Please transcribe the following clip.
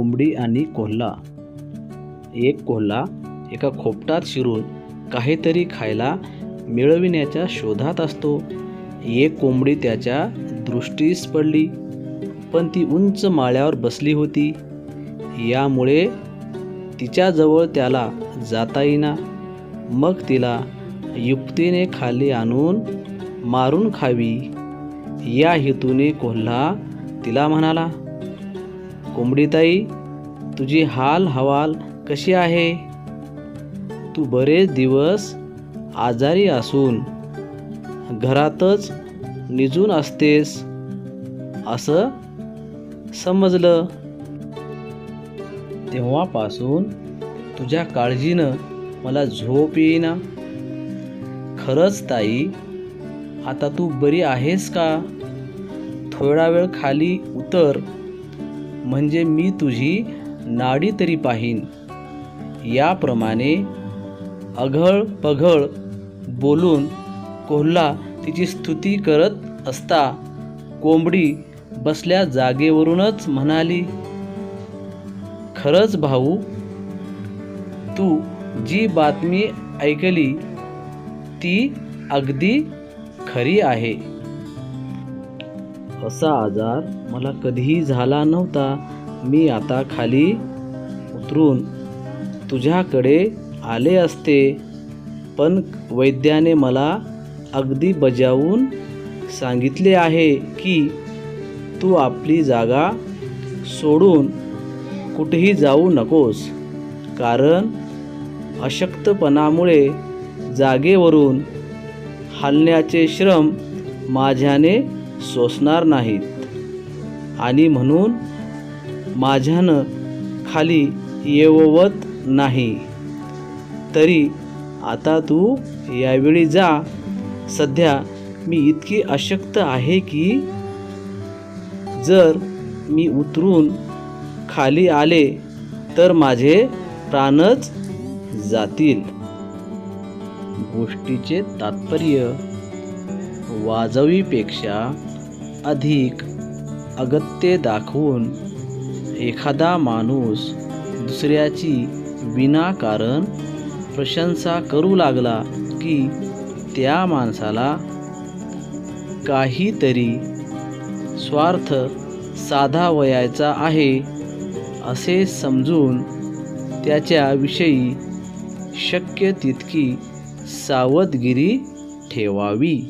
कोंबडी आणि कोल्हा. एक कोल्हा एका खोपटात शिरून काहीतरी खायला मिळविण्याच्या शोधात असतो. एक कोंबडी त्याच्या दृष्टीस पडली पण ती उंच माळ्यावर बसली होती. यामुळे तिच्याजवळ त्याला जाता येईना. मग तिला युक्तीने खाली आणून मारून खावी. या हेतूने कोल्हा तिला म्हणाला कोंबडीताई तुझी हाल हवाल कशी आहे? तू बरेच दिवस आजारी असून घरातच निजून असतेस असं समजलं. तेव्हापासून तुझ्या काळजीनं मला झोप येईना. खरंच ताई आता तू बरी आहेस का? थोडा वेळ खाली उतर. म्हणजे मी तुझी नाडी तरी पाहीन. याप्रमाणे अघळ पघळ बोलून कोल्हा तिची स्तुती करत असता कोंबडी बसल्या जागेवरूनच म्हणाली खरंच भाऊ तू जी बातमी ऐकली ती अगदी खरी आहे. असा आजार मला कधीही झाला नव्हता. मी आता खाली उतरून तुझ्याकडे आले असते. पण वैद्याने मला अगदी बजावून सांगितले आहे की तू आपली जागा सोडून कुठेही जाऊ नकोस. कारण अशक्तपणामुळे जागेवरून हलण्याचे श्रम माझ्याने सोसणार नाहीत. आणि म्हणून माझ्यानं खाली येववत नाही. तरी आता तू यावेळी जा. सध्या मी इतकी अशक्त आहे की जर मी उतरून खाली आले तर माझे प्राणच जातील. गोष्टीचे तात्पर्य वाजवीपेक्षा अधिक अगत्य दाखवून एखादा माणूस दुसऱ्याची विनाकारण प्रशंसा करू लागला की त्या माणसाला काहीतरी स्वार्थ साधावयाचा आहे असे समजून त्याच्याविषयी शक्य तितकी सावधगिरी ठेवावी.